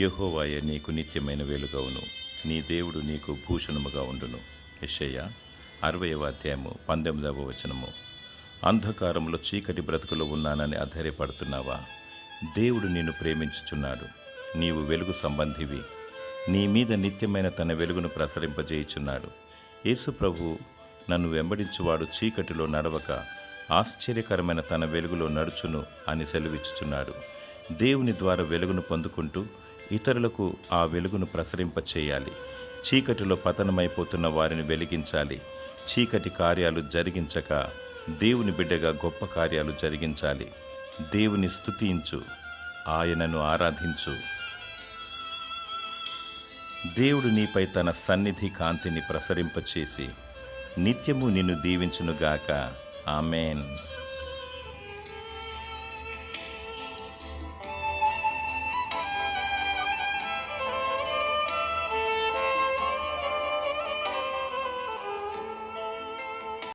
యహోవాయ నీకు నిత్యమైన వెలుగవును. నీ దేవుడు నీకు భూషణముగా ఉండును. యశయ్య అరవయవ అధ్యాయము పంతొమ్మిదవ వచనము. అంధకారంలో చీకటి బ్రతుకులో ఉన్నానని అధైర్యపడుతున్నావా? దేవుడు నిన్ను ప్రేమించుచున్నాడు. నీవు వెలుగు సంబంధివి. నీ మీద నిత్యమైన తన వెలుగును ప్రసరింపజేయుచున్నాడు. యేసు ప్రభు నన్ను వెంబడించువాడు చీకటిలో నడవక ఆశ్చర్యకరమైన తన వెలుగులో నడుచును అని సెలవిచ్చుచున్నాడు. దేవుని ద్వారా వెలుగును పొందుకుంటూ ఇతరులకు ఆ వెలుగును ప్రసరింపచేయాలి. చీకటిలో పతనమైపోతున్న వారిని వెలిగించాలి. చీకటి కార్యాలు జరిగించక దేవుని బిడ్డగా గొప్ప కార్యాలు జరిగించాలి. దేవుని స్థుతించు ఆయనను ఆరాధించు. దేవుడు నీపై తన సన్నిధి కాంతిని ప్రసరింపచేసి నిత్యము నిన్ను దీవించునుగాక. ఆమెన్.